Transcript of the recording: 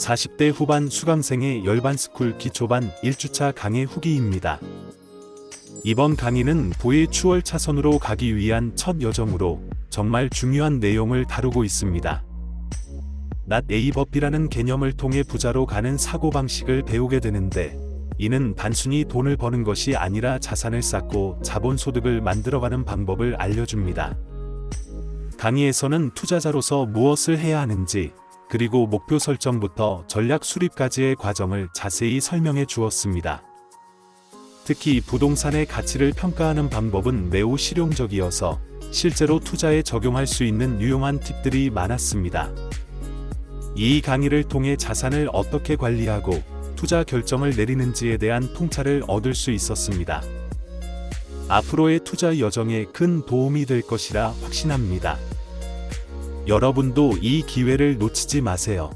40대 후반 수강생의 열반스쿨 기초반 1주차 강의 후기입니다. 이번 강의는 보의 추월 차선으로 가기 위한 첫 여정으로 정말 중요한 내용을 다루고 있습니다. 낫 에이버피라는 개념을 통해 부자로 가는 사고방식을 배우게 되는데 이는 단순히 돈을 버는 것이 아니라 자산을 쌓고 자본소득을 만들어가는 방법을 알려줍니다. 강의에서는 투자자로서 무엇을 해야 하는지 그리고 목표 설정부터 전략 수립까지의 과정을 자세히 설명해 주었습니다. 특히 부동산의 가치를 평가하는 방법은 매우 실용적이어서 실제로 투자에 적용할 수 있는 유용한 팁들이 많았습니다. 이 강의를 통해 자산을 어떻게 관리하고 투자 결정을 내리는지에 대한 통찰을 얻을 수 있었습니다. 앞으로의 투자 여정에 큰 도움이 될 것이라 확신합니다. 여러분도 이 기회를 놓치지 마세요.